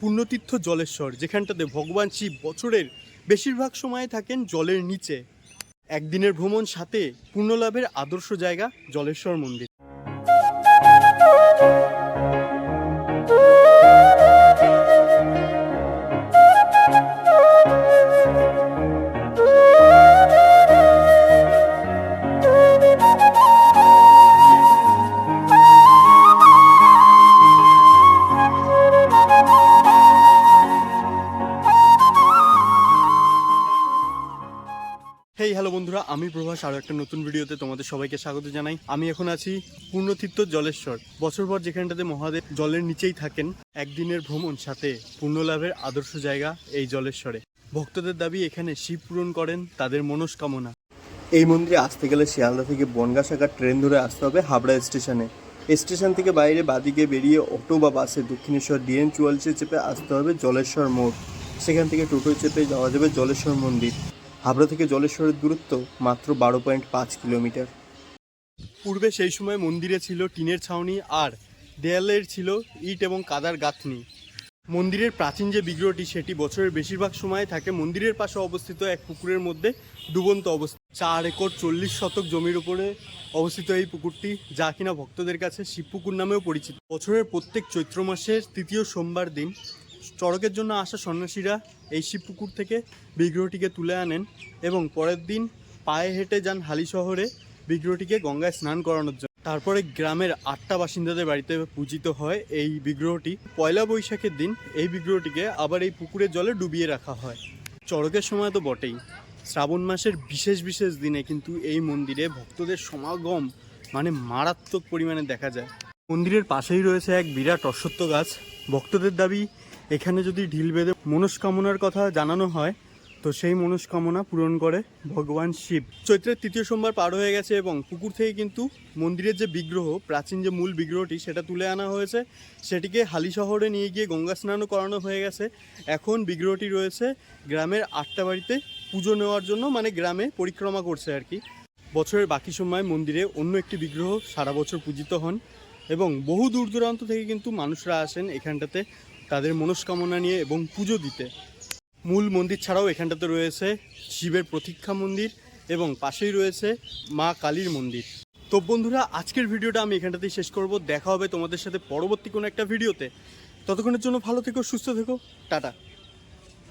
পুণ্যতীর্থ জলেশ্বর, যেখানটাতে ভগবান শিব বছরের বেশিরভাগ সময় থাকেন জলের নিচে। একদিনের ভ্রমণ সাথে পুণ্যলাভের আদর্শ জায়গা জলেশ্বর মন্দির। বন্ধুরা, আমি প্রভাস আরও একটা নতুন ভিডিওতে তোমাদের সবাইকে স্বাগত জানাই। আমি এখন আছি পূর্ণতীর্থ জলেশ্বর। বছর পর যেখানটাতে মহাদেব জলের নিচেই থাকেন, একদিনের ভ্রমণ সাথে পুণ্যলাভের আদর্শ জায়গা এই জলেশ্বরে। ভক্তদের দাবি এখানে শিব পূরণ করেন, তাদের মনস্কামনা। এই মন্দিরে আসতে গেলে শিয়ালদা থেকে বনগা ট্রেন ধরে আসতে হবে হাবড়া স্টেশনে। স্টেশন থেকে বাইরে বাদিকে বেরিয়ে অটো বা বাসে দক্ষিণেশ্বর ডিএন চুয়াল্লিশে চেপে আসতে হবে জলেশ্বর মোড়। সেখান থেকে টোটোয় চেপে যাওয়া যাবে জলেশ্বর মন্দির। হাবড়া থেকে জলেশ্বরের দূরত্ব মাত্র বারো পয়েন্ট পাঁচ কিলোমিটার। পূর্বে সেই সময় মন্দিরে ছিল টিনের ছাউনি আর দেয়ালের ছিল ইট এবং কাদার গাঁথনি। মন্দিরের প্রাচীন যে বিগ্রহটি, সেটি বছরের বেশিরভাগ সময় থাকে মন্দিরের পাশে অবস্থিত এক পুকুরের মধ্যে ডুবন্ত অবস্থা। চার একর চল্লিশ শতক জমির উপরে অবস্থিত এই পুকুরটি, যা কিনা ভক্তদের কাছে শিবপুকুর নামেও পরিচিত। বছরের প্রত্যেক চৈত্র মাসের তৃতীয় সোমবার দিন চড়কের জন্য আসা সন্ন্যাসীরা এই শিবপুকুর থেকে বিগ্রহটিকে তুলে আনেন এবং পরের দিন পায়ে হেঁটে যান হালি শহরে বিগ্রহটিকে গঙ্গায় স্নান করানোর জন্য। তারপরে গ্রামের আটটা বাসিন্দাদের বাড়িতে পূজিত হয় এই বিগ্রহটি। পয়লা বৈশাখের দিন এই বিগ্রহটিকে আবার এই পুকুরের জলে ডুবিয়ে রাখা হয়। চড়কের সময় তো বটেই। শ্রাবণ মাসের বিশেষ বিশেষ দিনে কিন্তু এই মন্দিরে ভক্তদের সমাগম মানে মারাত্মক পরিমাণে দেখা যায়। মন্দিরের পাশেই রয়েছে এক বিরাট অশ্বত্থ গাছ। ভক্তদের দাবি এখানে যদি ঢিল বেঁধে মনস্কামনার কথা জানানো হয়, তো সেই মনস্কামনা পূরণ করে ভগবান শিব। চৈত্রের তৃতীয় সোমবার পার হয়ে গেছে এবং পুকুর থেকে কিন্তু মন্দিরের যে বিগ্রহ, প্রাচীন যে মূল বিগ্রহটি, সেটা তুলে আনা হয়েছে। সেটিকে হালি শহরে নিয়ে গিয়ে গঙ্গা স্নানও করানো হয়ে গেছে। এখন বিগ্রহটি রয়েছে গ্রামের আটটা বাড়িতে পুজো নেওয়ার জন্য মানে গ্রামে পরিক্রমা করছে আর কি। বছরের বাকি সময় মন্দিরে অন্য একটি বিগ্রহ সারা বছর পূজিত হন এবং বহু দূর দূরান্ত থেকে কিন্তু মানুষরা আসেন এখানটাতে তাদের মনস্কামনা নিয়ে এবং পুজো দিতে। মূল মন্দির ছাড়াও এখানটাতে রয়েছে শিবের প্রতীক্ষা মন্দির এবং পাশেই রয়েছে মা কালীর মন্দির। তো বন্ধুরা, আজকের ভিডিওটা আমি এখানটাতেই শেষ করব। দেখা হবে তোমাদের সাথে পরবর্তী কোনো একটা ভিডিওতে। ততক্ষণের জন্য ভালো থেকো, সুস্থ থেকো। টাটা।